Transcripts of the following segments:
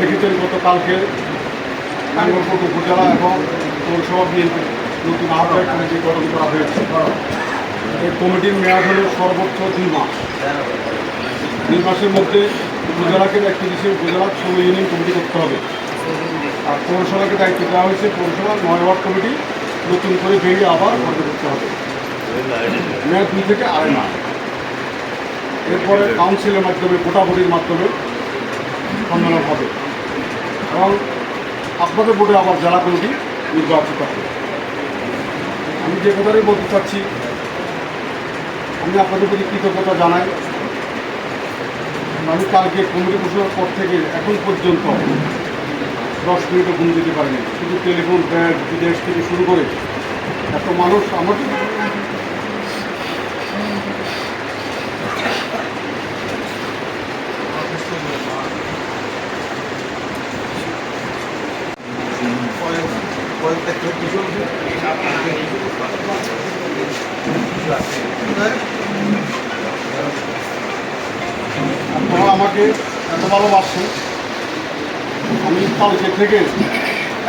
দেখেছেন গতকালকে নাঙ্গলকোট উপজেলা এবং পৌরসভা বিএনপি নতুন আহ্বায়ক কমিটি গঠন করা হয়েছে। এই কমিটির মেয়াদ হল সর্বোচ্চ দুই মাস। দুই মাসের মধ্যে উপজেলাকে দায়িত্ব দিয়েছে উপজেলা ষোলো ইউনিয়ন কমিটি করতে হবে। আর পৌরসভাকে দায়িত্ব দেওয়া হয়েছে পৌরসভা নয় ওয়ার্ড কমিটি, নতুন করে ভেঙে আবার গঠন করতে হবে। মেয়াদ দুই থেকে আড়াই মাস। এরপরে কাউন্সিলের মাধ্যমে ভোটাভুটির মাধ্যমে সম্মেলন হবে এবং আপনাদের বোর্ডে আবার জেলা কমিটি নির্বাচিত হবে। আমি যে কথাটাই বলতে চাচ্ছি, আমি আপনাদের প্রতি কৃতজ্ঞতা জানাই। আমি কালকে কমিটি ঘোষণার পর থেকে এখন পর্যন্ত দশ মিনিটও ঘুম দিতে পারিনি। শুধু টেলিফোন, ব্যাগ, বিদেশ থেকে শুরু করে এত মানুষ আমার আপনারা আমাকে এত ভালোবাসছেন আমি কালকে থেকে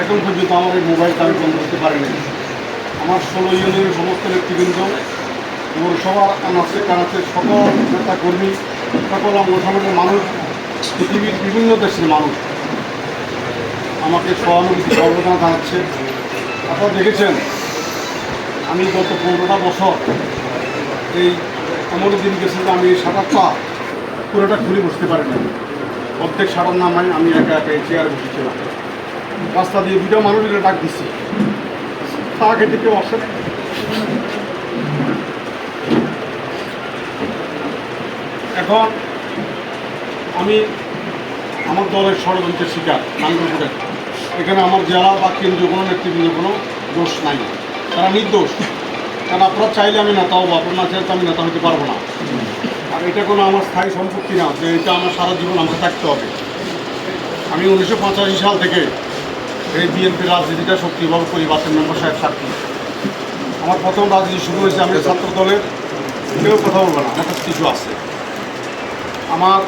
এখন পর্যন্ত আমার এই মোবাইলটা আমি বন্ধ করতে পারিনি। আমার ষোলো ইউনিয়নের সমস্ত নেতৃবৃন্দ পৌরসভার আনাচে কানাচে সকল নেতা কর্মী সকল অঙ্গসংগঠনের মানুষ, পৃথিবীর বিভিন্ন দেশের মানুষ। আমাকে সহানুভূতি সর্বদানা জানাচ্ছে। আপনারা দেখেছেন, আমি গত পনেরোটা বছর এই এমন দিন গেছে আমি এই সাঁতার পা পুরোটা ঘুরে বসতে পারিনি। অর্ধেক সাঁতার নামায় আমি একা একা এই চেয়ারে বসেছিলাম। রাস্তা দিয়ে দুটো মানুষের ডাক দিচ্ছি তা খেতে কেউ আসে এখন আমি আমার দলের ষড়যন্ত্রের শিকার নাঙ্গলপুরের এখানে আমার জেলা বা কেন্দ্রীয় কোনো নেতৃবৃন্দ কোনো দোষ নাই। তারা নির্দোষ। কারণ আপনারা চাইলে আমি নেতা হব, আপনার না চাইলে আমি নেতা হতে পারব না। আর এটা কোনো আমার স্থায়ী সম্পত্তি না, যে এটা আমার সারা জীবন আমাকে থাকতে হবে। আমি উনিশশো পঁচাশি সাল থেকে এই বিএনপি রাজনীতিটা সক্রিয়ভাবে করি, বাসের মেম্বার সাহেব সাক্ষী। আমার প্রথম রাজনীতি শুরু হয়েছে, আমি ছাত্র দলের কেউ কথা বলব না আমার কিছু আছে। আমার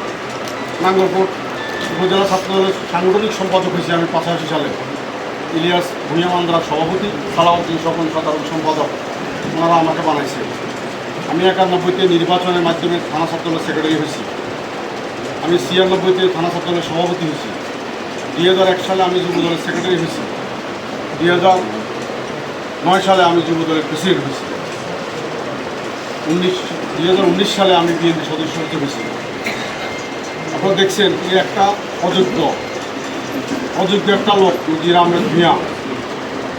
নাঙ্গলকোট উপজেলা ছাত্রদলের সাংগঠনিক সম্পাদক হয়েছি আমি পঁচাশি সালে। ইলিয়াস ভূঁইয়া মান্দ্রার সভাপতি, সালাউদ্দিন স্বপন সাধারণ সম্পাদক। ওনারা আমাকে বানাইছে। আমি একানব্বইতে নির্বাচনের মাধ্যমে থানা ছাত্র দলের সেক্রেটারি হয়েছি। আমি ছিয়ানব্বইতে থানা ছাত্র দলের সভাপতি হয়েছি। দুই হাজার এক সালে আমি যুব দলের সেক্রেটারি হয়েছি। দুই হাজার নয় সালে আমি যুব দলের প্রেসিডেন্ট হয়েছি। উনিশ দুই সালে আমি বিএনপি সদস্য হতে হয়েছি। আপনারা দেখছেন যে একটা অযোগ্য অযোগ্য একটা লোক নজির আহমেদ মিয়া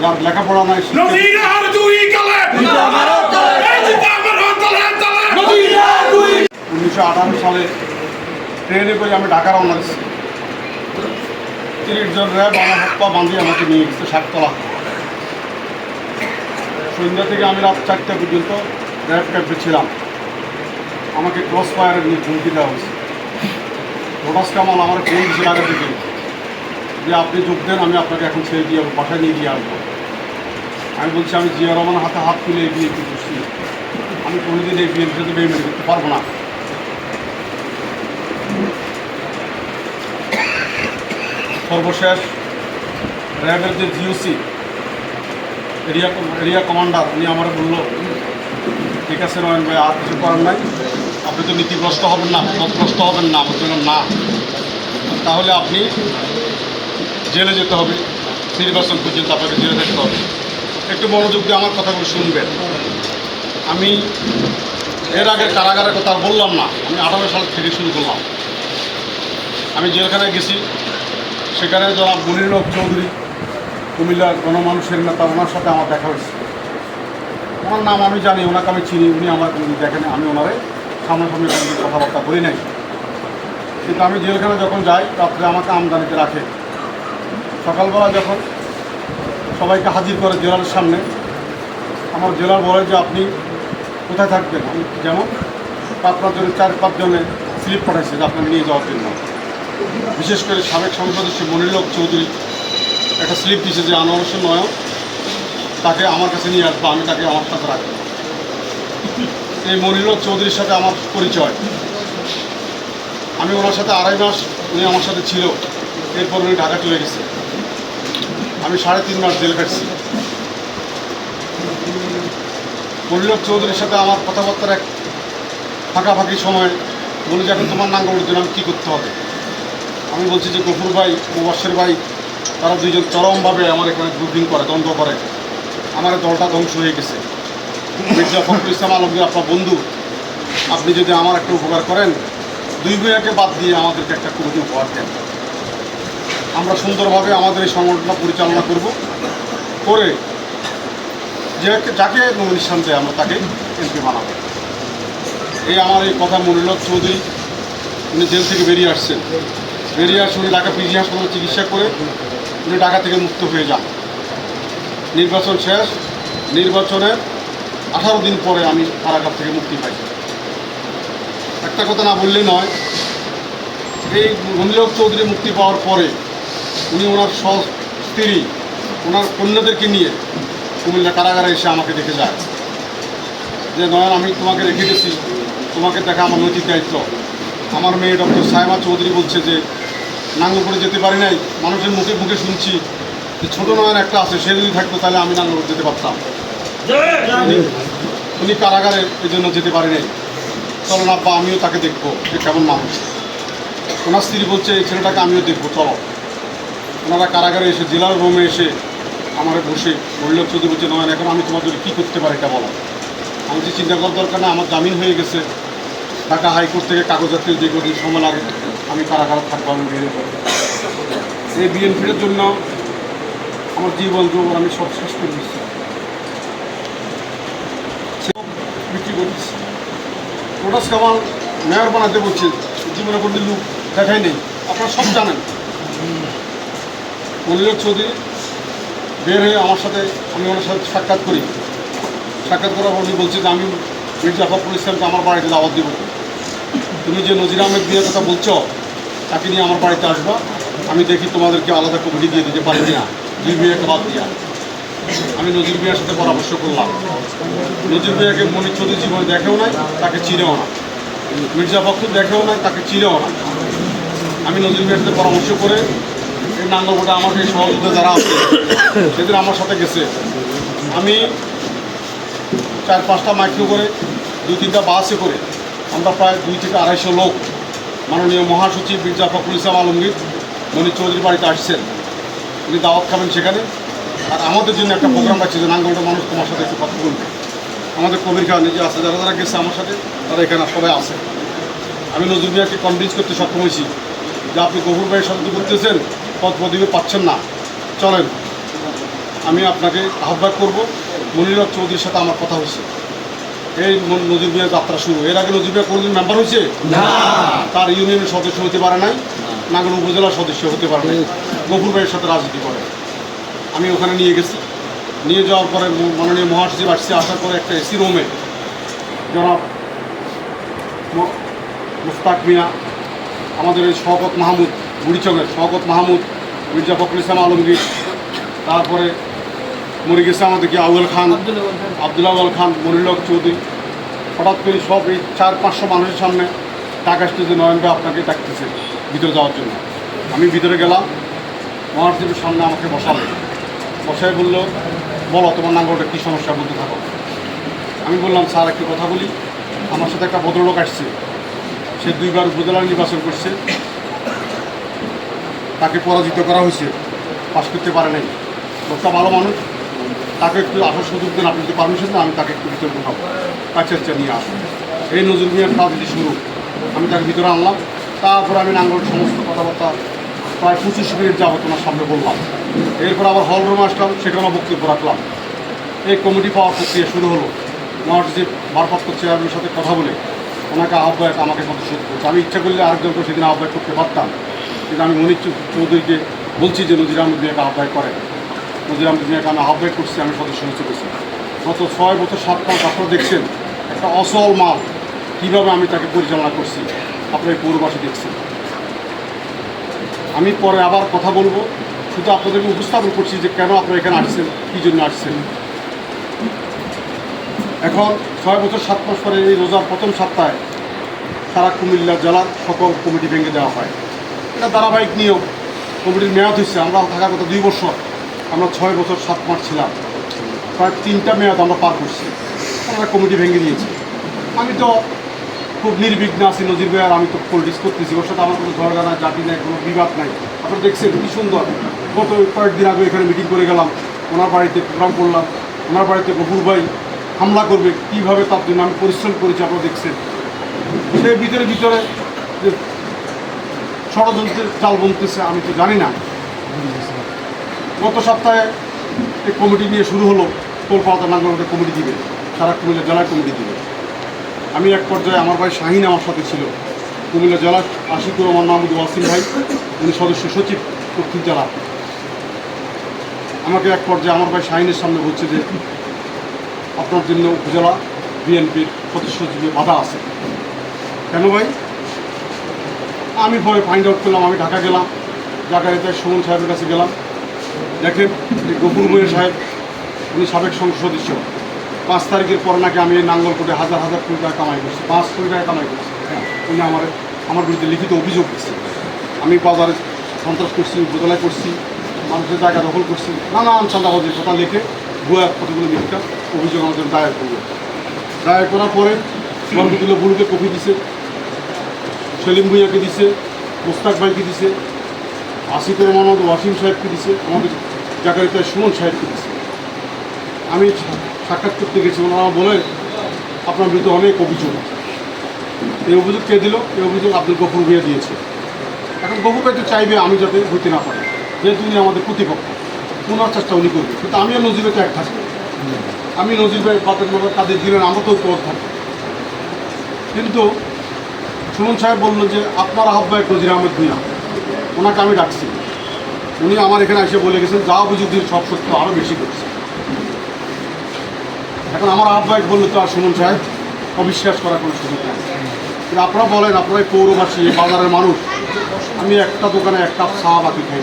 যার লেখাপড়া নাই উনিশশো আঠারো সালে ট্রেনে করে আমি ঢাকা রওনা দিচ্ছি তিরিশ জন র্যাব আমার হাত পা বাঁধিয়ে আমাকে নিয়ে গেছে সাততলা। সন্ধ্যা থেকে আমি রাত চারটা পর্যন্ত র্যাব ক্যাম্পে ছিলাম আমাকে ক্রস ফায়ারে নিয়ে ঝুঁকি দেওয়া হয়েছে। রোটাস কামাল আমার ফোন দিয়েছিল আগে থেকে, যে আপনি যোগ দেন, আমি আপনাকে এখন ছেড়ে দিয়ে বাসায় নিয়ে দিয়ে আসব। আমি বলছি, আমি জিয়া রহমানের হাতে হাত তুলে এই বিএনপি করছি। আমি কোনোদিন এই বিএনপির সাথে বেইমানি করতে পারব না। সর্বশেষ, র্যাবের যে জিওসি, এরিয়া এরিয়া কমান্ডার, উনি আমার বলল, ঠিক আছে নয়ন ভাই, আর কিছু করার নাই। আপনি তো নীতিগ্রস্ত হবেন না পথগ্রস্ত হবেন না, আমার জন্য না। তাহলে আপনি জেলে যেতে হবে, নির্বাচন পর্যন্ত আপনাকে জেলে থাকতে হবে। একটু মনোযোগ দিয়ে আমার কথাগুলো শুনবেন। আমি এর আগে কারাগারের কথা বললাম না, আমি আঠারো সাল থেকে শুরু করলাম। আমি জেলখানায় গেছি, সেখানে জনাব মনির হক চৌধুরী, কুমিল্লার গণমানুষের নেতা, ওনার সাথে আমার দেখা হয়েছে। ওনার নাম আমি জানি, ওনাকে আমি চিনি, উনি আমার দেখেন আমি ওনারে সামনাসামনি কোনোদিন কথাবার্তা বলি নাই। কিন্তু আমি জেলখানা যখন যাই, রাত্রে আমাকে আমদানিতে রাখে। সকালবেলা যখন সবাইকে হাজির করে জেলার সামনে, আমার জেলার বলে যে, আপনি কোথায় থাকবেন? যেমন আপনার জন্য চার পাঁচজনে স্লিপ পাঠাইছে যে আপনাকে নিয়ে যাওয়ার জন্য। বিশেষ করে সাবেক সংসদস্য মনিরক চৌধুরী একটা স্লিপ দিয়েছে যে, আনোয়ার হোসেন নয়ন তাকে আমার কাছে নিয়ে আসব, আমি তাকে আমার সাথে রাখব। এই মনিরক চৌধুরীর সাথে আমার পরিচয়। আমি ওনার সাথে আড়াই মাস উনি আমার সাথে ছিল। এরপর উনি ঢাকা চলে গেছে। আমি সাড়ে তিন মাস জেল কাটছি মল্লিক চৌধুরীর সাথে আমার কথাবার্তার এক ফাঁকাফাঁকি সময় বলি যে এখন তোমার নাঙ্গলের জন্য আমি কী করতে হবে? আমি বলছি যে গফুর ভাই মুবাসের ভাই, তারা দুইজন চরমভাবে আমার এখানে গ্রুপিং করে, দ্বন্দ্ব করে। আমার দলটা ধ্বংস হয়ে গেছে। মির্জা ফখরুল ইসলাম আলমগীর, আপনার বন্ধু, আপনি যদি আমার একটা উপকার করেন, দুই ভাইয়াকে বাদ দিয়ে আমাদেরকে একটা কমিটি উপহার দেন। আমরা সুন্দরভাবে আমাদের এই সংগঠনটা পরিচালনা করব। করে যে যাকে নমিনেশন দেয় আমরা তাকে এমপি বানাবো। এই আমার এই কথা মনিরত চৌধুরী, উনি জেল থেকে বেরিয়ে আসছেন। বেরিয়ে আসে উনি ঢাকা পিজি হাসপাতালে চিকিৎসা করে উনি ঢাকা থেকে মুক্ত হয়ে যান। নির্বাচন শেষ, নির্বাচনের আঠারো দিন পরে আমি কারাগার থেকে মুক্তি পাই একটা কথা না বললেই নয়, এই মনিরক চৌধুরী মুক্তি পাওয়ার পরে উনি ওনার স্ত্রী, ওনার কন্যাদেরকে নিয়ে কুমিল্লা কারাগারে এসে আমাকে দেখে যায়। যে নয়ন, আমি তোমাকে রেখে গেছি, তোমাকে দেখা আমার নৈতিক দায়িত্ব। আমার মেয়ে ডক্টর সাহেমা চৌধুরী বলছে যে নাঙ্গপুরে যেতে পারি নাই, মানুষের মুখে মুখে শুনছি যে ছোটো নয়ন একটা আছে, সে যদি থাকতো তাহলে আমি নাঙ্গপুর যেতে পারতাম। উনি- কারাগারে এই জন্য যেতে পারি নাই চলো না, আব্বা, আমিও তাকে দেখব যে কেমন মানুষ। ওনার স্ত্রী বলছে, এই ছেলেটাকে আমিও দেখব, চলো। ওনারা কারাগারে এসে, জেলার রুমে এসে আমার বসে বললেন চৌধুরী বলছে, নয়ন, এখন আমি জন্য কী করতে পারি এটা বলো। আমি যে চিন্তা করার দরকার না, আমার জামিন হয়ে গেছে। ঢাকা হাইকোর্ট থেকে কাগজাতে যে কদিন সময় লাগে, আমি কারাগারে থাকব, আমি বেরিয়ে পড়ব। এই বিএনপির জন্য আমার জীবন যৌবন আমি সব শেষ করে দিচ্ছি সব দিচ্ছি কামাল মেয়র বানাতে বলছে, জীবনে কোনো লোক দেখাই নেই। আপনারা সব জানেন। মনিরক চৌধুরী বের হয়ে আমার সাথে, আমি ওনার সাথে সাক্ষাৎ করি। সাক্ষাৎ করার পর উনি বলছে যে, আমি মির্জা ফখরুল ইসলামকে আমার বাড়িতে দাওয়াত দিব। তুমি যে নজির আহমেদ বিয়ের কথা বলছো, তাকে নিয়ে আমার বাড়িতে আসবা। আমি দেখি তোমাদেরকে আলাদা কমিটি দিয়ে দিতে পারি না দুই বিয়েকে বাদ দিয়া। আমি নজির বিয়ার সাথে পরামর্শ করলাম। নজির বিয়াকে মনির চৌধুরী জীবনে দেখেও নাই, তাকে চিনেও না। মির্জা ফখরুল দেখেও নাই, তাকে চিনেও না। আমি নজির বিয়ার সাথে পরামর্শ করে এই নাঙ্গলকোটা আমার এই সহযোগিতা যারা আছে, সেদিন আমার সাথে গেছে। আমি চার পাঁচটা মাইক্রো করে, দুই তিনটা বাসে করে, আমরা প্রায় দুই থেকে আড়াইশো লোক মাননীয় মহাসচিব মির্জা ফখরুল ইসলাম আলমগীর, মনির চৌধুরী বাড়িতে আসছেন। উনি দাওয়াত খাবেন সেখানে। আর আমাদের জন্য একটা প্রোগ্রাম রাখছে যে নাঙ্গলটা মানুষ তোমার সাথে একটু কথা বলবে। আমাদের কবির খান নিজে আছে যারা যারা গেছে আমার সাথে তারা এখানে সবাই আছে। আমি নজরুল মিয়াকে কনভিন্স করতে সক্ষম হয়েছি যে আপনি গফুর ভাইয়ের সাথে করতেছেন পদ পদবি পাচ্ছেন না। চলেন আমি আপনাকে আহ্বান করব। মনিরক চৌধুরীর সাথে আমার কথা হয়েছে। এই নজির মিয়া যাত্রা শুরু। এর আগে নজির মিয়া কোনোদিন মেম্বার হয়েছে? তার ইউনিয়নের সদস্য হতে পারে নাই। নাগর উপজেলার সদস্য হতে পারে নাই। গফুর ভাইয়ের সাথে রাজনীতি করে। আমি ওখানে নিয়ে গেছি। নিয়ে যাওয়ার পরে মাননীয় মহাসচিব আসছে আসার পরে একটা এসি রুমে জনাব মুস্তাক মিয়া আমাদের এই শওকত মাহমুদ বুড়িচকের শওকত মাহমুদ মির্জা ফখরুল ইসলাম আলমগীর তারপরে মরে গেছে আমাদের কি আউয়াল খান। আবদুল্লাহ আউয়াল খান মনিরক চৌধুরী। হঠাৎ করে সব এই চার পাঁচশো মানুষের সামনে টাকা আসতেছে নয়ন ভাই আপনাকে ডাকতেছে ভিতরে যাওয়ার জন্য। আমি ভিতরে গেলাম মহাসচিবের সামনে আমাকে বসালো। বসায় বলল বলো, তোমার নাঙ্গলটা কী সমস্যার মধ্যে থাকো। আমি বললাম, স্যার, একটু কথা বলি। আমার সাথে একটা ভদ্রলোক আসছে। সে দুইবার উপজেলা নির্বাচন করছে। তাকে পরাজিত করা হয়েছে। পাশ করতে পারে নাই। লোকটা ভালো মানুষ। তাকে একটু আসার সুযোগ দেন। আপনি যদি পারমিশন দেন, আমি তাকে একটু ভিতরে ঢুকাবো কাছে হচ্ছে নিয়ে আসব এই নজরুল মিয়ার রাজনীতি শুরু। আমি তাকে ভিতরে আনলাম। তারপর আমি নাঙ্গল সমস্ত কথাবার্তা প্রায় পঁচিশ মিনিট যাব তোমার সামনে বললাম। এরপর আবার হল রুমে আসলাম সেখানেও বক্তব্য রাখলাম। এই কমিটি পাওয়ার প্রক্রিয়া শুরু হলো। মহাসচিব ভারপ্রাপ্ত চেয়ারম্যানের সাথে কথা বলে ওনাকে আহ্বায়ক আমাকে সদস্য করছে আমি ইচ্ছা করলে আরেকজনকে সেদিন আহ্বায়ক করতে পারতাম। কিন্তু আমি মনির চৌধুরীকে বলছি যে নজির আহমেদ মিয়াকে আহ্বায়ক করেন নজির আহমেদ মিয়াকে আমি আহ্বায়ক করছি, আমি সদস্য হতে গেছি গত ছয় বছর, সাত মাস আপনারা দেখছেন, একটা অসল মাল কীভাবে আমি তাকে পরিচালনা করছি, আপনার পৌরবাসী দেখছেন। আমি পরে আবার কথা বলব। শুধু আপনাদেরকে উপস্থাপন করছি যে কেন আপনারা এখানে আসছেন, কী জন্য আসছেন। এখন ছয় বছর, সাত মাস পরে এই রোজার প্রথম সপ্তাহে সারা কুমিল্লা জেলার সকল কমিটি ভেঙে দেওয়া হয়। এটা ধারাবাহিক নিয়ম। কমিটির মেয়াদ হচ্ছে আমরা থাকার কথা দুই বছর। আমরা ছয় বছর, সাত মাস ছিলাম। প্রায় তিনটা মেয়াদ আমরা পার করছি। আমরা কমিটি ভেঙে দিয়েছি। আমি তো খুব নির্বিঘ্ন আছি, নজির ভাই, আর আমি তো পলিটিক্স করতেছি। ওর সাথে আমার কোনো ঝগড়া নাই, জাতি নাই, কোনো বিবাদ নাই। আপনারা দেখছেন কি সুন্দর। গত কয়েকদিন আগে এখানে মিটিং করে গেলাম। ওনার বাড়িতে প্রোগ্রাম করলাম। ওনার বাড়িতে গফুর ভাই হামলা করবে, কীভাবে তার জন্য আমি পরিশ্রম করেছি আপনারা দেখছেন। সে ভিতরে ভিতরে যে ষড়যন্ত্রের চাল বলতেছে আমি তো জানি না। গত সপ্তাহে এই কমিটি নিয়ে শুরু হলো কলকাতা নাঙ্গলতে কমিটি দিবে। সারা কুমিল্লা জেলায় কমিটি দিবে। আমি এক পর্যায়ে আমার ভাই শাহিন আমার সাথে ছিল। কুমিল্লা জেলার আশিকুর রহমান মাহমুদ ওয়াসিম ভাই, উনি সদস্য সচিব, দক্ষিণ জেলা। আমাকে এক পর্যায়ে আমার ভাই শাহিনের সামনে বলছে যে, আপনার জন্য উপজেলা বিএনপির সচিবে বাধা আছে। কেন ভাই? আমি পরে ফাইন্ড আউট করলাম, আমি ঢাকা গেলাম ঢাকায় তাই সুমন সাহেবের কাছে গেলাম। দেখেন, এই গফুর মহির সাহেব, উনি সাবেক সংসদ সদস্য। পাঁচ তারিখের পর নাকি আমি এই নাঙ্গলকোটে হাজার হাজার কোটি টাকা কামাই করছি, পাঁচ কোটি টাকা কামাই করছি। হ্যাঁ উনি আমার আমার বিরুদ্ধে লিখিত অভিযোগ দিচ্ছে আমি বাজারে সন্ত্রাস করছি, উপজেলায় করছি মানুষের জায়গা দখল করছি। নানান চাঁদাবাজির কথা লিখে ভুয়া কতগুলো লিখিত অভিযোগ আমাদের দায়ের করবে দায়ের করার পরে রহমতুল্লাহ বুলুকে কপি দিছে, সেলিম ভুইয়াকে দিছে, মোস্তাক ভাইকে দিছে, আসিফুর মোহাম্মদ ওয়াসিম সাহেবকে দিছে, আমাদের জাকারিতা সুমন সাহেবকে দিছে। আমি সাক্ষাৎ করতে গেছি, ওনারা বলে, আপনার বিরুদ্ধে অনেক অভিযোগ। এই অভিযোগ কে দিল? এই অভিযোগ আব্দুল গফুর ভুইয়া দিয়েছে। এখন গফুর তো চাইবে আমি যাতে হইতে না পারি। যেহেতু উনি আমাদের প্রতিপক্ষ পুনর চেষ্টা উনি করবে। কিন্তু আমিও নজিবে তো এক থাকব আমি নজির ভাই বাতের মতো তাদের দিলেন আমরা তো পথ থাকব। কিন্তু সুমন সাহেব বলল যে, আপনার আহ্বায়ক নজির আহমেদ ভুইয়া, ওনাকে আমি ডাকছি। উনি আমার এখানে এসে বলে গেছেন, যা অভিযোগ দিয়ে সব সত্য আরও বেশি করছে। এখন আমার আহ্বায়ক বলল তো আর সুমন সাহেব অবিশ্বাস করার কোনো সুযোগ নেই। আপনারা বলেন আপনারা এই পৌরবাসী বাজারের মানুষ। আমি একটা দোকানে এক কাপ চা বাকি খাই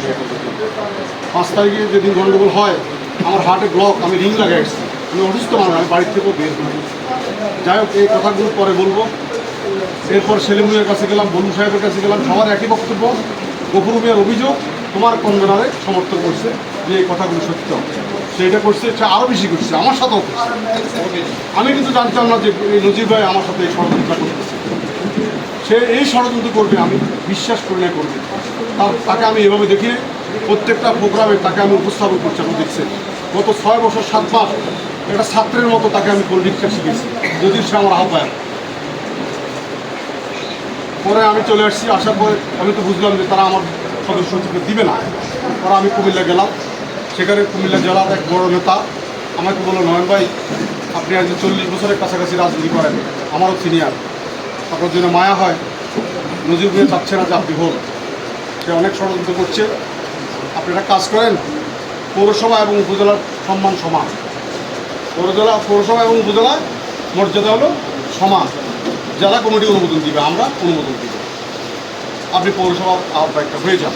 পাঁচ তারিখে যেদিন গণ্ডগোল হয়, আমার হার্টে ব্লক আমি রিং লাগাই আসছি। আমি অসুস্থ মানুষ, আমি বাড়ির থেকেও বের হই যাই হোক, এই কথাগুলো পরে বলব। এরপর সেলিমুয়ের কাছে গেলাম বন্ধু সাহেবের কাছে গেলাম। সবার একই বক্তব্য, গফুর মিয়ার অভিযোগ তোমার কনভেনারে সমর্থন করছে যে এই কথাগুলো সত্য। সেইটা করছে, সে আরও বেশি করছে, আমার সাথেও করছে। আমি কিন্তু জানতাম না যে নজির ভাই আমার সাথে এই ষড়যন্ত্র করতেছে। সে এই ষড়যন্ত্র করবে, আমি বিশ্বাস করি না করবে। তাকে আমি এভাবে দেখি নাই। প্রত্যেকটা প্রোগ্রামে তাকে আমি উপস্থাপন করছি আপনি দেখছেন। গত ছয় বছর, সাত মাস একটা ছাত্রের মতো তাকে আমি পলিটিক্সটা শিখেছি যদি সে আমার আহ্বায়ক। পরে আমি চলে আসছি, আসার পরে আমি তো বুঝলাম যে তারা আমার সদস্য সচিবকে দিবে না। পরে আমি কুমিল্লা গেলাম। সেখানে কুমিল্লা জেলার এক বড় নেতা আমাকে বলল, নয়ন ভাই, আপনি আজ চল্লিশ বছরের কাছাকাছি রাজনীতি করেন। আমারও সিনিয়র আপনার জন্য মায়া হয়, নজির বুয়ে চাচ্ছে না যে আপনি হন সে অনেক ষড়যন্ত্র করছে। আপনি একটা কাজ করেন, পৌরসভা এবং উপজেলার সম্মান সমান। পৌরজেলা পৌরসভা এবং উপজেলার মর্যাদা হলো সমান। জেলা কমিটি অনুমোদন দিবে, আমরা অনুমোদন দিব। আপনি পৌরসভার আহ্বায়কটা হয়ে যান।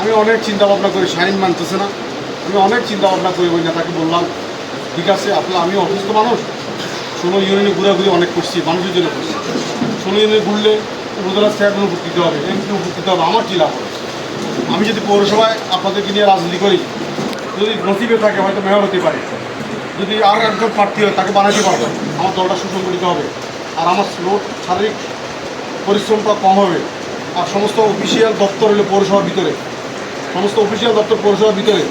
আমি অনেক চিন্তা ভাবনা করি শাহিন মানতেছে না। আমি অনেক চিন্তা ভাবনা করি, ওই নেতাকে বললাম, ঠিক আছে আপনার আমি অসুস্থ মানুষ ষোলো ইউনিয়নে ঘুরাঘুরি অনেক করছি, মানুষের জন্য করছি। ষোলো ইউনিয়নে ঘুরলে উপজেলার চেয়ারম্যান উপকৃত হবে, এমপি উপকৃত হবে, আমার হবে। আমি যদি পৌরসভায় আপনাদেরকে নিয়ে রাজনীতি করি, যদি নসিবে থাকে হয়তো মেয়র হতে পারে। যদি আর একজন প্রার্থী হয়, তাকে বানাতে পারবে। আমার দলটা সুসংগঠিত হবে। আর আমার লোড শারীরিক পরিশ্রমটা কম হবে। আর সমস্ত অফিসিয়াল দপ্তর হলে পৌরসভার ভিতরে। সমস্ত অফিসিয়াল দপ্তর পৌরসভার ভিতরে।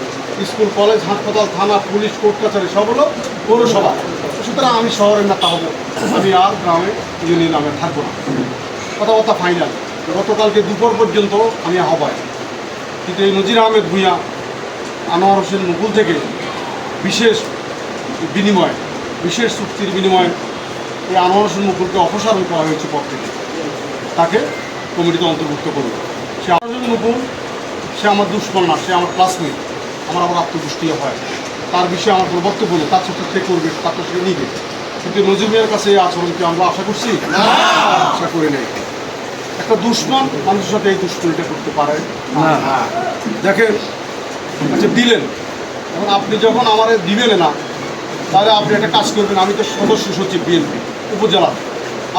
স্কুল, কলেজ, হাসপাতাল, থানা, পুলিশ, কোর্ট, কাছারি, সব হলো পৌরসভা। সুতরাং আমি শহরের নেতা হব। আমি আর গ্রামে ইউনিয়ন নামে থাকব না। কথাবার্তা ফাইনাল গতকালকে দুপুর পর্যন্ত আমি আহ্বায় কিন্তু এই নজির আহমেদ ভূঁইয়া, আনোয়ার হোসেন মুকুল থেকে বিশেষ বিনিময়, বিশেষ চুক্তির বিনিময়ে এই আনোয়ার হোসেন মুকুলকে অপসারণ করা হয়েছে পদ থেকে। তাকে কমিটিতে অন্তর্ভুক্ত করবে সে আনোয়ার হোসেন মুকুল, সে আমার না, সে আমার ক্লাসমেট আমার আবার আত্মদৃষ্টি হয়। তার বিষয়ে আমার কোনো বক্তব্য নেই তার সাথে সে করবে তার সে নিবে কিন্তু নজির মিয়ার কাছে এই আচরণকে আমরা আশা করছি? আশা করি নাই। একটা দুশ্মন মানুষের সাথে এই দুশ্মনীটা করতে পারে? না। দেখেন আচ্ছা দিলেন। এখন আপনি যখন আমার দিবেন না তাহলে আপনি একটা কাজ করবেন আমি তো সদস্য সচিব বিএনপি উপজেলা।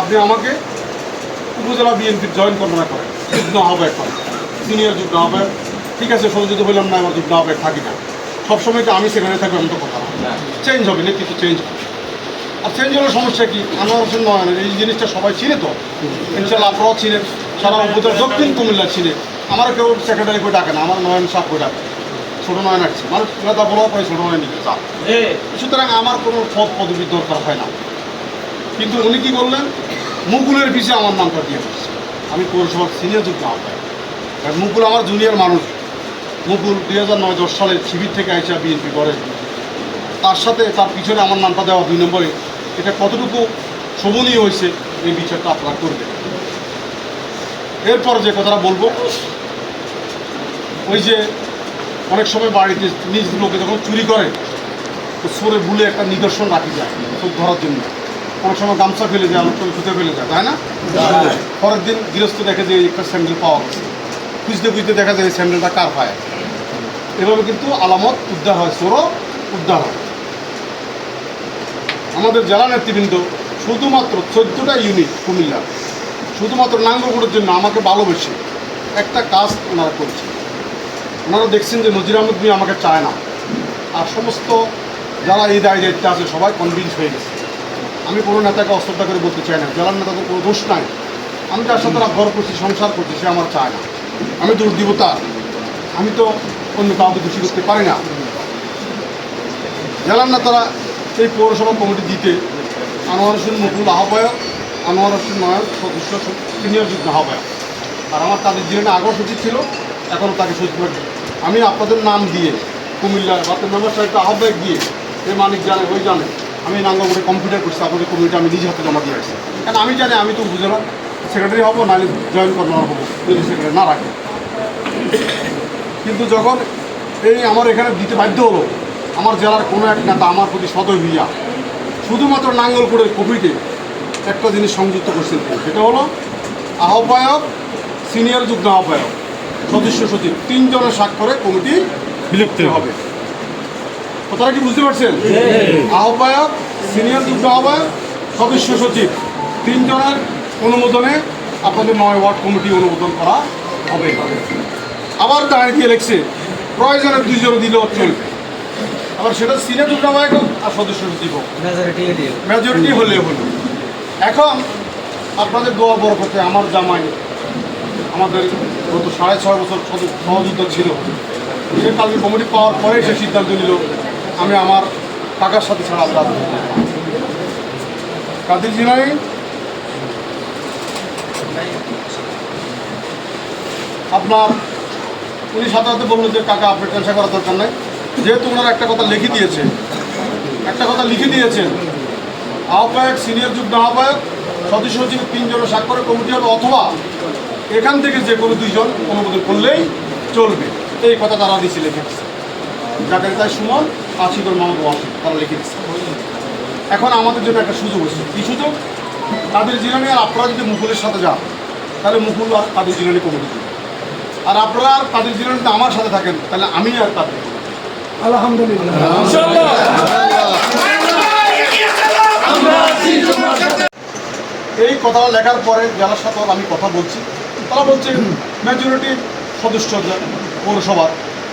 আপনি আমাকে উপজেলা বিএনপির জয়েন কল্পনা করেন। যুগ্ম আহ্বায়ক করেন সিনিয়র যুগ্ম আহ্বায়ক ঠিক আছে সংযোজিত হইলাম না আমার যুগ না হবে থাকি না। সবসময় তো আমি সেখানে থাকব এমন তো কথা চেঞ্জ হবে নেতৃত্ব চেঞ্জ হবে। আর চেঞ্জ হলে সমস্যা কি? হোসেন নয়নের এই জিনিসটা সবাই চিনে তো। ইনশাল্লাহ আপনারাও চিনেন। সারা উপজেলা দক্ষিণ কুমিল্লা চিনে। আমার কেউ সেক্রেটারি করে ডাকে না আমার নয়ন সাপ করে ডাকে ছোটো নয়ন আসছে মানুষ নেতা বলার পরে ছোটো নয়ন নিতে চাপ সুতরাং আমার কোনো পদ পদবির দরকার হয় না। কিন্তু উনি কি বললেন? মুকুলের পিছিয়ে আমার নামটা দিয়ে আমি পৌরসভার সিনিয়র যুক্ত আহ্বায়ক। কারণ মুকুল আমার জুনিয়র মানুষ। মুকুল দুই হাজার নয় দশ সালে শিবির থেকে আইসা বিএনপি করে। তার সাথে তার পিছনে আমার নামটা দেওয়া দুই নম্বরে। এটা কতটুকু শোভনীয় হয়েছে এই বিচারটা আপনারা করবেন। এরপর যে কথাটা বলব ওই যে অনেক সময় বাড়িতে নিজ লোকে যখন চুরি করে তো সরে ভুলে একটা নিদর্শন রাখি যায় চোখ ধরার জন্য। অনেক সময় গামছা ফেলে যায় অনেক সময় ছুটে ফেলে যায় তাই না? পরের দিন গৃহস্থ দেখে যে একটা স্যান্ডেল পাওয়া গেছে। খুঁজতে খুঁজতে দেখা যায় এই স্যান্ডেলটা কার পায় এভাবে কিন্তু আলামত উদ্ধার হয়, চোরও উদ্ধার হয়। আমাদের জেলা নেতৃবৃন্দ শুধুমাত্র চোদ্দোটা ইউনিট কুমিল্লা, শুধুমাত্র নাঙ্গলগুলোর জন্য আমাকে ভালোবেসে একটা কাজ ওনারা করছে ওনারা দেখছেন যে নজির আহমদ মিয়া আমাকে চায় না। আর সমস্ত যারা এই দায় দায়িত্বে আছে সবাই কনভিন্স হয়ে গেছে। আমি কোনো নেতাকে অশ্রদ্ধা করে বলতে চাই না, জেলার নেতাদের কোনো দোষ নাই। আমি তার সাথে ঘর করছি, সংসার করছি, সে আমার চায় না। আমি তার আমি তো অন্য কাউকে দোষী করতে পারি না। জানান না তারা এই পৌরসভা কমিটি দিতে আনোয়ার হোসেন মুকুল আহ্বায়ক, আনোয়ার হোসেন নয়ন সদস্য সিনিয়র যুগ্ম আহ্বায়ক। আর আমার তাদের জীবনে আগেও সচিব ছিল, এখনও তাকে সচিব। আমি আপনাদের নাম দিয়ে কুমিল্লা বাতের মেম্বার সাহেবকে আহ্বায়ক দিয়ে এ মানিক জানে, ওই জানে। আমি নাঙ্গলগুড়ে কম্পিউটার করছি, আপনাদের কমিটি আমি নিজে হাতে জমা দিয়ে আসছি কারণ আমি জানি, আমি তো বুঝলাম সেক্রেটারি হব, নাহলে জয়েন কর্নার হব, যদি সেক্রেটারি না রাখে। কিন্তু যখন এই আমার এখানে দিতে বাধ্য হলো, আমার জেলার কোনো এক নেতা আমার প্রতি সদয় হইয়া শুধুমাত্র নাঙ্গলপুরের কোভিডে একটা জিনিস সংযুক্ত করছেন সেটা হলো আহ্বায়ক, সিনিয়র যুগ্ম আহ্বায়ক, সদস্য সচিব, তিনজনের স্বাক্ষরে কমিটি বিলুপ্ত হবে। কথাটা কি বুঝতে পারছেন? আহ্বায়ক, সিনিয়র যুগ্ম আহ্বায়ক, সদস্য সচিব, তিনজনের অনুমোদনে আপনাদের নয় ওয়ার্ড কমিটি অনুমোদন করা হবে। আবার দাঁড়িয়ে দিয়ে লেখছে। প্রয়োজনে দুইজনে দিলেও চলবে। আবার সেটা আহ্বায়ক হোক আর সদস্য সচিব হোক মেজরিটি হলে। হলো এখন আপনাদের দোয়া বরকতে আমার জামাই আমাদের গত সাড়ে ছয় বছর সহযোদ্ধা ছিল। সে কালকে কমিটি পাওয়ার পরে সে সিদ্ধান্ত নিল আমি আমার টাকার সাথে ছাড়া আপনার। কাদের জিনাই? আপনার উনি সাথে সাথে বলল যে, কাকা আপনি টেনশন করার দরকার নাই। যেহেতু ওনারা একটা কথা লিখে দিয়েছে, একটা কথা লিখে দিয়েছেন, আহ্বায়ক সিনিয়র যুগ্ম আহ্বায়ক, সদস্য সচিব তিনজনের স্বাক্ষরের কমিটি হবে, অথবা এখান থেকে যে কোনো দুইজন অনুমোদন করলেই চলবে। এই কথা তারা দিচ্ছে লিখে দিচ্ছে যাকে তাই সুমন আশিকর মোহাম্মদ ওয়াসিম তারা লিখে দিচ্ছে এখন আমাদের জন্য একটা সুযোগ হচ্ছে। কী সুযোগ? কাদের জিরানি আর আপনারা যদি মুকুলের সাথে যান, তাহলে মুকুল আর কাদের জিরানি কমিটি আর আপনারা জিরানি যদি আমার সাথে থাকেন, তাহলে আমি আর কাদের এই কথাটা লেখার পরে জেলার সাথে আমি কথা বলছি, তারা বলছে মেজরিটি সদস্য পৌরসভার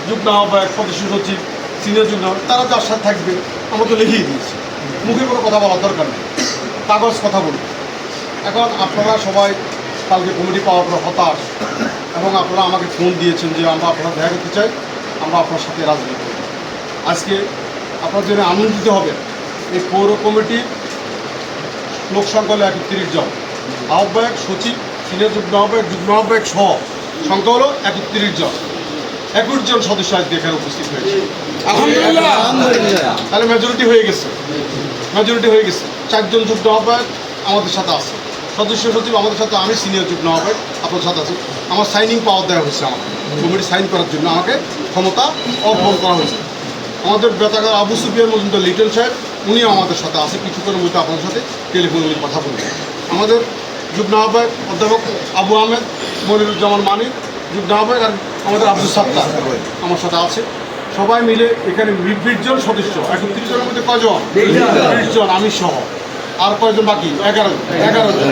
যুগ্ম আহ্বায়ক, সদস্য সচিব সিনিয়র যুগ্ম তারা যার সাথে থাকবে, আমরা তো লিখিয়ে দিয়েছি। মুখে কোনো কথা বলার দরকার নেই। কাগজ কথা বলুন। এখন আপনারা সবাই কালকে কমিটি পাওয়ার পর হতাশ। এবং আপনারা আমাকে ফোন দিয়েছেন যে আমরা আপনারা দেখা করতে চাই আমরা আপনার সাথে রাজনীতি করব। আজকে আপনার জন্য আনন্দিত হবে এই পৌর কমিটি লোক সংখ্যা হলো একত্রিশ জন। আহ্বায়ক সচিব সিনিয়র যুগ্ম আহ্বায়ক যুগ্ম আহ্বায়ক সহ সংখ্যা হলো একত্রিশ জন। একুশ জন সদস্য আজকে এখানে উপস্থিত হয়েছে। তাহলে মেজরিটি হয়ে গেছে। মেজরিটি হয়ে গেছে। চারজন যুগ্ম আহ্বায়ক আমাদের সাথে আছে। সদস্য সচিব, আমাদের সাথে আমি সিনিয়র যুগ্ম আহ্বায়ক, আপনার সাথে আছি। আমার সাইনিং পাওয়ার দেওয়া হয়েছে আমাকে। কমিটি সাইন করার জন্য আমাকে ক্ষমতা অর্পণ করা হয়েছে। আমাদের বেতাগার আবু সুফিয়ান মজুমদার লিটন সাহেব, উনিও আমাদের সাথে আছে। কিছুক্ষণের মধ্যে আপনার সাথে টেলিফোনে উনি কথা বলবেন আমাদের যুগ্ম আহ্বায়ক অধ্যাপক আবু আহমেদ, মনিরুজ্জামান মানিক, যুগ্ম আহ্বায়ক আর আমাদের আব্দুল সাত্তার আমার সাথে আছে। সবাই মিলে এখানে বিশ জন সদস্য, একত্রিশ জনের মধ্যে কজন বিশ জন, আমি সহ। আর কয়েকজন বাকি? এগারো এগারো জন।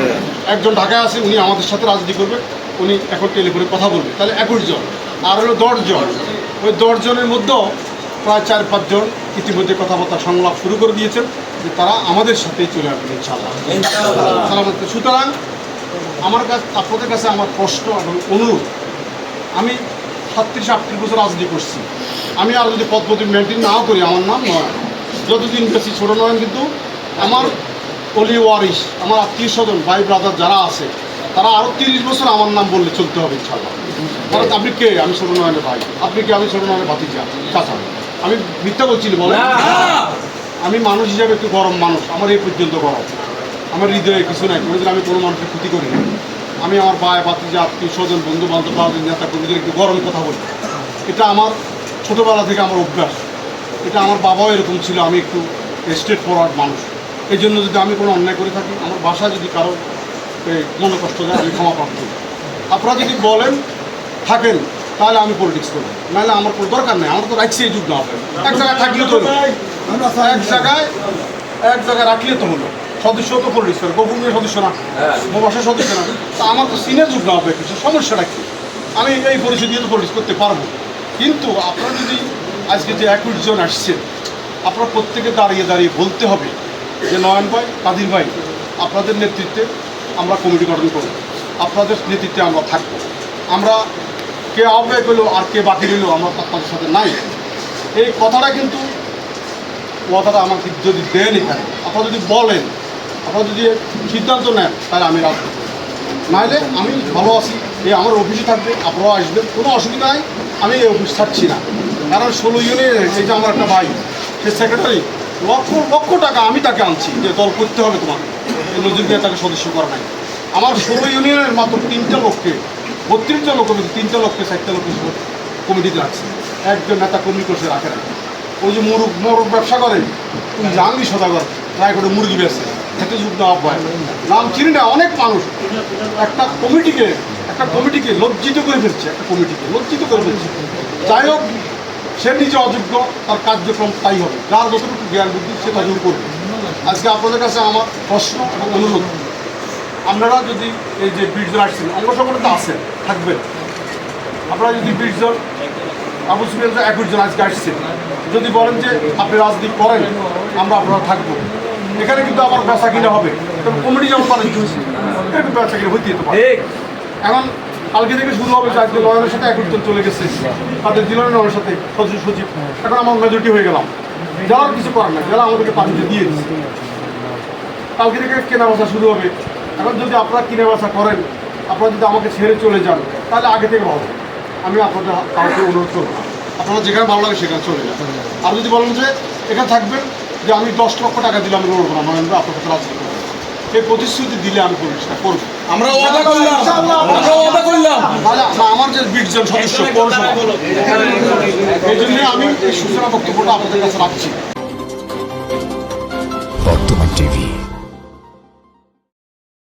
একজন ঢাকায় আছে উনি আমাদের সাথে রাজনীতি করবে। উনি এখন টেলিফোনে কথা বলবে। তাহলে একুশ জন। আর হলো দশজন ওই দশজনের মধ্যেও প্রায় চার পাঁচজন ইতিমধ্যে কথাবার্তা সংলাপ শুরু করে দিয়েছেন যে তারা আমাদের সাথেই চলে আসবে ইনশাল্লাহ সুতরাং আমার কাছে আপনাদের কাছে আমার প্রশ্ন এবং অনুরোধ আমি সাতত্রিশ আটত্রিশ বছর রাজনীতি করছি। আমি আর যদি পদ্ধতি মেনটেন নাও করি আমার নাম নয়। যতদিন বেশি ছোটো নয় কিন্তু আমার অলি ওয়ারিস আমার আত্মীয় স্বজন ভাই ব্রাদার যারা আছে তারা আরও তিরিশ বছর আমার নাম বললে চলতে হবে ইনশাল্লাহ কারণ আপনি কে? আমি নয়নের ভাই। আপনি কে? আমি নয়নের ভাতিজা। চাচা। আমি মিথ্যা বলছি না বলেন। আমি মানুষ হিসাবে একটু গরম মানুষ আমার এই পর্যন্ত গরম। আমার হৃদয়ে কিছু নাই কোনোদিন আমি কোনো মানুষের ক্ষতি করি না আমি আমার ভাই বাতিজা আত্মীয় স্বজন বন্ধু বান্ধব নেতা কর্মীদের একটু গরম কথা বলি। এটা আমার ছোটোবেলা থেকে আমার অভ্যাস। এটা আমার বাবাও এরকম ছিল আমি একটু স্টেট ফরওয়ার্ড মানুষ। এই জন্য যদি আমি কোনো অন্যায় করে থাকি আমার বাসা যদি কারও মনে কষ্ট দেয় আমি ক্ষমা প্রাপ্ত আপনারা যদি বলেন থাকেন তাহলে আমি পলিটিক্স করব। নাহলে আমার কোনো দরকার নেই আমার তো রাখছি এই যুগ না হবে এক জায়গায় থাকলে তো এক জায়গায় এক জায়গায় রাখলে তো হলো। সদস্য তো পলিটিক্স করে গোপনীয় সদস্য না বাসার সদস্য না তা আমার তো সিনিয়র যুগ না হবে কিছু। সমস্যাটা কি? আমি এই পরিস্থিতি তো পলিটিক্স করতে পারব। কিন্তু আপনারা যদি আজকে যে একুশ জন আসছেন আপনারা প্রত্যেকে দাঁড়িয়ে দাঁড়িয়ে বলতে হবে যে নয়ন ভাই, কাদির ভাই, আপনাদের নেতৃত্বে আমরা কমিটি গঠন করব। আপনাদের নেতৃত্বে আমরা থাকব। আমরা কে আহ্বায়ক হলো আর কে বাকি রইল আমরা তো আপনাদের সাথে নাই। এই কথাটা কিন্তু কথাটা আমাকে যদি দেন এখানে, আপনারা যদি বলেন, আপনারা যদি সিদ্ধান্ত নেন, তাহলে আমি রাখব নাহলে আমি ভালো আছি এই আমার অফিসে থাকবে আপনারাও আসবেন, কোনো অসুবিধা নাই, আমি এই অফিস ছাড়ছি না। কারণ ষোলো ইউনিয়নের, এই যে আমার একটা ভাই, সে সেক্রেটারি লক্ষ লক্ষ টাকা আমি তাকে আনছি যে দল করতে হবে তোমাকে। নজরুল দিয়ে তাকে সদস্য করা নাই। আমার ষোলো ইউনিয়নের মাত্র তিনটা লোককে, বত্রিশটা লোক কমিটি, তিনটা লোককে, চারটা লোককে কমিটিতে রাখছে। একজন নেতা কর্মী করছে রাখে না ওই যে মুরগ মোরগ ব্যবসা করে, তুমি জানবি সদাগর রায় করে মুরগি বেছে খেতে যুগ না অব্যয় নাম চিনি না, অনেক মানুষ। একটা কমিটিকে একটা কমিটিকে লজ্জিত করে ফেলছে, একটা কমিটিকে লজ্জিত করে ফেলছে। যাই হোক সে নিজে অযোগ্য তার কার্যক্রম তাই হবে। যার যতটুকু জ্ঞান বুদ্ধি সে ততটুকু করবে। আজকে আপনাদের কাছে আমার প্রশ্ন এবং অনুরোধ। আপনারা যদি এই যে বিশজন আসছেন অঙ্গসংগঠন তো আছেন থাকবেন। আপনারা যদি বিশজন আবু সুফিয়ান একুশ জন আজকে আসছেন যদি বলেন যে আপনি রাজনীতি করেন আমরা আপনারা থাকব। এখানে কিন্তু আবার বেচা কিনা হবে। তবে কমিটি যেমন পারেন একটু বেচা কিনা হইতে এখন কালকে থেকে শুরু হবে আজকে লয়নের সাথে জন চলে গেছে। তাদের দিলেন নয়ের সাথে সচিব সচিব। এখন আমার মেজরিটি হয়ে গেলাম। যারা কিছু করার না যারা আমাদেরকে পাঠিয়ে দিয়ে দিচ্ছে কালকে থেকে কেনা বেচা শুরু হবে। এখন যদি আপনারা কেনা বেচা করেন, আপনারা যদি আমাকে ছেড়ে চলে যান, তাহলে আগে থেকে ভালো। আমি আপনাদের কাউকে অনুরোধ করব। আপনারা যেখানে ভালো লাগে সেখানে চলে যান। আর যদি বলেন যে এখানে থাকবেন, যে আমি দশ লক্ষ টাকা দিলে আমি লড়বো না। নরেন্দ্র আপনার কাছে করব এই প্রতিশ্রুতি দিলে আমি পরিষ্কার করব। আমরা ওয়াদা করলাম। আমরা ওয়াদা করলাম। আমার যে বিশজন সদস্য পৌরসভা। এই জন্য আমি এই সূচনা বক্তব্যটা আপনাদের কাছে রাখছি। বর্তমান টিভি